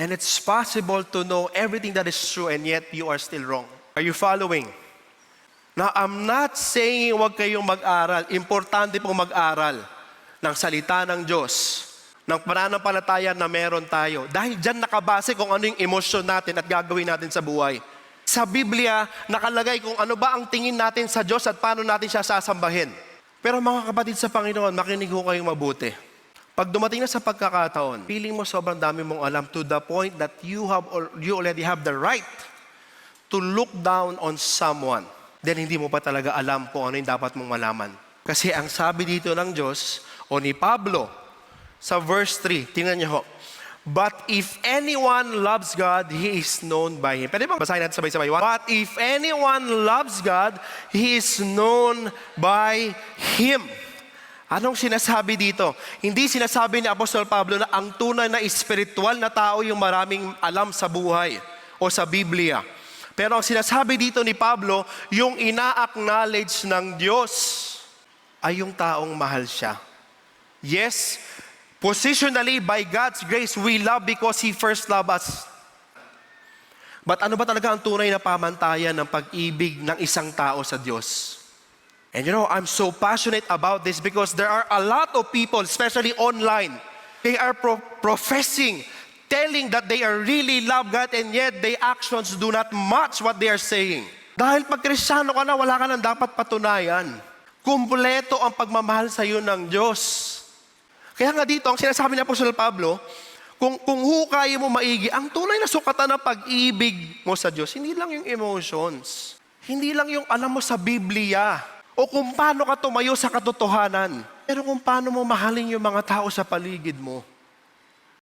And it's possible to know everything that is true and yet you are still wrong. Are you following? Now, I'm not saying huwag kayong mag-aral. Importante pong mag-aral ng salita ng Diyos, ng pananampalataya na meron tayo. Dahil dyan nakabase kung ano yung emosyon natin at gagawin natin sa buhay. Sa Biblia, nakalagay kung ano ba ang tingin natin sa Diyos at paano natin siya sasambahin. Pero mga kapatid sa Panginoon, makinig ho kayong mabuti. Pag dumating na sa pagkakataon, feeling mo sobrang dami mong alam to the point that you have or you already have the right to look down on someone, then hindi mo pa talaga alam kung ano yung dapat mong malaman. Kasi ang sabi dito ng Diyos o ni Pablo sa verse 3, tingnan niyo ho, But if anyone loves God, he is known by Him. Pwede bang basahin natin sabay-sabay? But if anyone loves God, he is known by Him. Anong sinasabi dito? Hindi sinasabi ni Apostol Pablo na ang tunay na espiritual na tao yung maraming alam sa buhay o sa Biblia. Pero ang sinasabi dito ni Pablo, yung ina-acknowledge ng Diyos ay yung taong mahal siya. Yes, positionally by God's grace, we love because He first loved us. But ano ba talaga ang tunay na pamantayan ng pag-ibig ng isang tao sa Diyos? And you know, I'm so passionate about this because there are a lot of people, especially online, they are pro- professing, telling that they are really love God and yet their actions do not match what they are saying. Dahil pag kristyano ka na, wala ka nang dapat patunayan. Kumpleto ang pagmamahal sa iyo ng Diyos. Kaya nga dito, ang sinasabi ni Apostol Pablo, kung, kung hukay mo maigi, ang tunay na sukatan ng pag-ibig mo sa Diyos, hindi lang yung emotions. Hindi lang yung alam mo sa Biblia. O kung paano ka tumayo sa katotohanan. Pero kung paano mo mahalin yung mga tao sa paligid mo.